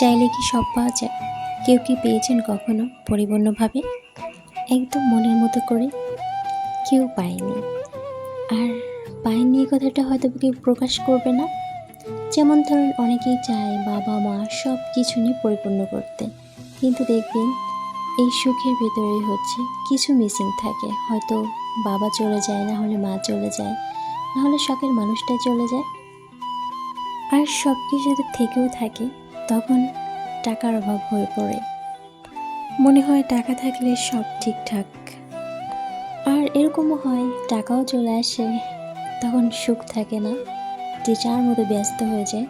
চাইলে কি সব পাওয়া যায়? কেউ কি পেয়েছেন কখনো পরিপূর্ণভাবে? একদম মনের মতো করে কেউ পায়নি। আর পায়নি কথাটা হয়তো কেউ প্রকাশ করবে না। যেমন ধরুন, অনেকেই চায় বাবা মা সব কিছু নিয়ে পরিপূর্ণ করতে। কিন্তু দেখবেন, এই সুখের ভেতরেই হচ্ছে কিছু মিসিং থাকে। হয়তো বাবা চলে যায়, না হলে মা চলে যায়, না হলে শখের মানুষটা চলে যায়। আর সব কিছু থেকেও থাকে তখন টাকার অভাব হয়ে পড়ে। মনে হয় টাকা থাকলে সব ঠিকঠাক। আর এরকমও হয়, টাকাও চলে আসে, তখন সুখ থাকে না, যে যার মতো ব্যস্ত হয়ে যায়।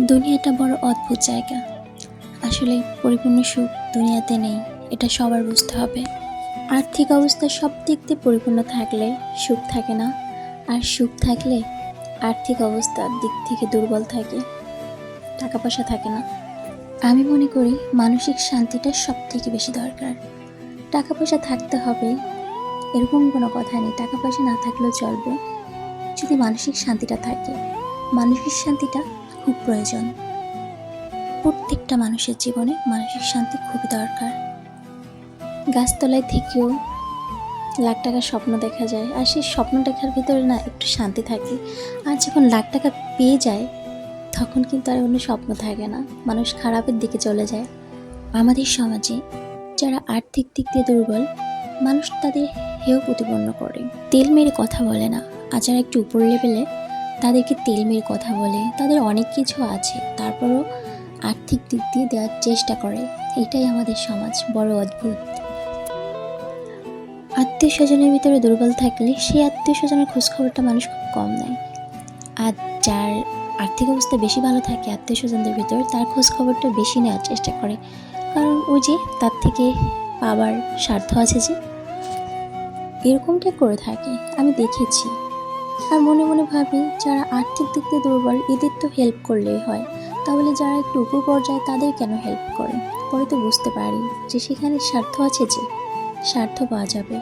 দুনিয়াটা বড় অদ্ভুত জায়গা। আসলে পরিপূর্ণ সুখ দুনিয়াতে নেই, এটা সবার বুঝতে হবে। আর্থিক অবস্থা সব দিক দিয়ে পরিপূর্ণ থাকলে সুখ থাকে না, আর সুখ থাকলে আর্থিক অবস্থার দিক থেকে দুর্বল থাকে। টাকা পয়সা থাকে না। আমি মনে করি মানসিক শান্তিটা সব থেকে বেশি দরকার। টাকা পয়সা থাকতে হবে, এরকম কোনো কথা নেই। টাকা পয়সা না থাকলেও চলবে। যদি মানসিক শান্তিটা থাকে, মানসিক শান্তিটা খুব প্রয়োজন। প্রত্যেকটা মানুষের জীবনে মানসিক শান্তি খুবই দরকার। গাছতলায় থেকেও লাখ টাকার স্বপ্ন দেখা যায়। আর সেই স্বপ্ন দেখার ভিতরে না একটু শান্তি থাকে। আর যখন লাখ টাকা পেয়ে যায় তখন কিন্তু আর কোনো স্বপ্ন থাকে না। মানুষ খারাপের দিকে চলে যায়। আমাদের সমাজে যারা আর্থিক দিক দিয়ে দুর্বল, মানুষ তাদের হেয় প্রতিপন্ন করে। তেল মেরে কথা বলে না। আর যারা একটু উপর লেভেলে তাদেরকে তেল মেরে কথা বলে। তাদের অনেক কিছু আছে। তারপরও আর্থিক দিক দিয়ে দেওয়ার চেষ্টা করে। এটাই আমাদের সমাজ। বড় অদ্ভুত। আত্মীয় স্বজনের ভিতরে দুর্বল থাকলে সেই আত্মীয় স্বজনের খোঁজখবরটা মানুষ খুব কম নেয়। আর যার আর্থিক অবস্থা বেশি ভালো থাকে আত্মীয় স্বজনদের ভিতর, তার খোঁজ খবরটা বেশি নেওয়ার চেষ্টা করে। কারণ ওই যে তার থেকে পাবার স্বার্থ আছে যে। এরকমটা করে থাকে, আমি দেখেছি। আর মনে মনে ভাবি, যারা আর্থিক দিক দিয়ে দুর্বল, এদের তো হেল্প করলেই হয়। তাহলে যারা একটু উপর পর্যায়ে, তাদের কেন হেল্প করে? পরে তো বুঝতে পারি যে সেখানে স্বার্থ আছে যে। স্বার্থ পাওয়া যাবে।